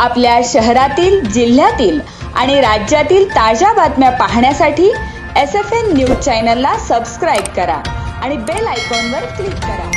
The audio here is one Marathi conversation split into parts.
आपल्या शहरातील जिल्ह्यातील आणि राज्यातील ताज्या बातम्या पाहण्यासाठी एस एफ एन न्यूज चॅनलला सबस्क्राईब करा आणि बेल आयकॉनवर क्लिक करा.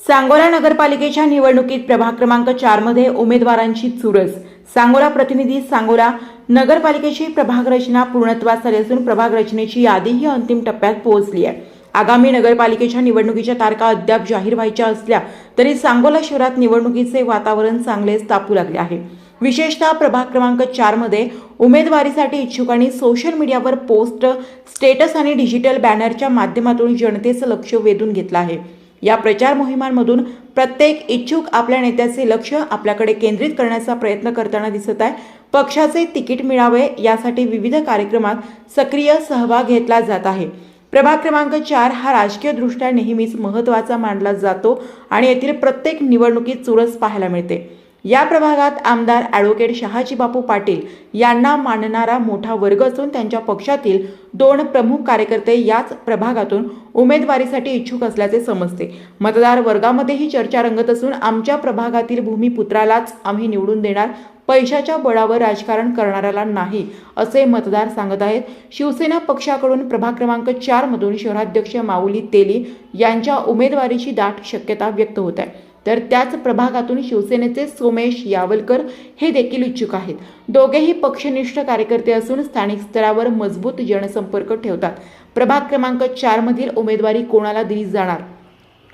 सांगोला नगरपालिकेच्या निवडणुकीत प्रभाग क्रमांक चारमध्ये उमेदवारांची चुरस. सांगोला प्रतिनिधी सांगोला नगरपालिकेची प्रभाग रचना पूर्णत्वास आली असून प्रभाग रचनेची यादीही अंतिम टप्प्यात पोहोचली आहे. आगामी नगरपालिकेच्या निवडणुकीच्या तारखा अद्याप जाहीर व्हायच्या असल्या तरी सांगोला शहरात निवडणुकीचे वातावरण चांगलेच तापू लागले आहे. विशेषतः प्रभाग क्रमांक चारमध्ये उमेदवारीसाठी इच्छुकांनी सोशल मीडियावर पोस्ट स्टेटस आणि डिजिटल बॅनरच्या माध्यमातून जनतेचं लक्ष वेधून घेतलं आहे. या प्रचार मोहिमांमधून प्रत्येक इच्छुक आपल्या नेत्याचे लक्ष आपल्याकडे केंद्रित करण्याचा प्रयत्न करताना दिसत आहे. पक्षाचे तिकीट मिळावे यासाठी विविध कार्यक्रमात सक्रिय सहभाग घेतला जात आहे. प्रभाग क्रमांक चार हा राजकीयदृष्ट्या नेहमीच महत्त्वाचा मानला जातो आणि येथील प्रत्येक निवडणुकीत चुरस पाहायला मिळते. या प्रभागात आमदार ॲडव्होकेट शहाजी बापू पाटील यांना मानणारा मोठा वर्ग असून त्यांच्या पक्षातील दोन प्रमुख कार्यकर्ते याच प्रभागातून उमेदवारीसाठी इच्छुक असल्याचे समजते. मतदार वर्गामध्येही चर्चा रंगत असून आमच्या प्रभागातील भूमिपुत्रालाच आम्ही निवडून देणार पैशाच्या बळावर राजकारण करणाऱ्याला नाही असे मतदार सांगत आहेत. शिवसेना पक्षाकडून प्रभाग क्रमांक चारमधून शहराध्यक्ष माऊली तेली यांच्या उमेदवारीची दाट शक्यता व्यक्त होत आहे. तर त्याच प्रभागातून शिवसेनेचे सोमेश यावलकर हे देखील इच्छुक आहेत. दोघेही पक्षनिष्ठ कार्यकर्ते असून स्थानिक स्तरावर मजबूत जनसंपर्क ठेवतात. प्रभाग क्रमांक चारमधील उमेदवारी कोणाला दिली जाणार?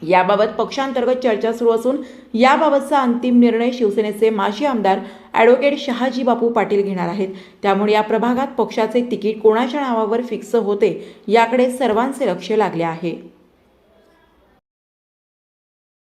याबाबत पक्षांतर्गत चर्चा सुरू असून याबाबतचा अंतिम निर्णय शिवसेनेचे माजी आमदार ॲडव्होकेट शहाजी बापू पाटील घेणार आहेत. त्यामुळे या प्रभागात पक्षाचे तिकीट कोणाच्या नावावर फिक्स होते याकडे सर्वांचे लक्ष लागले आहे.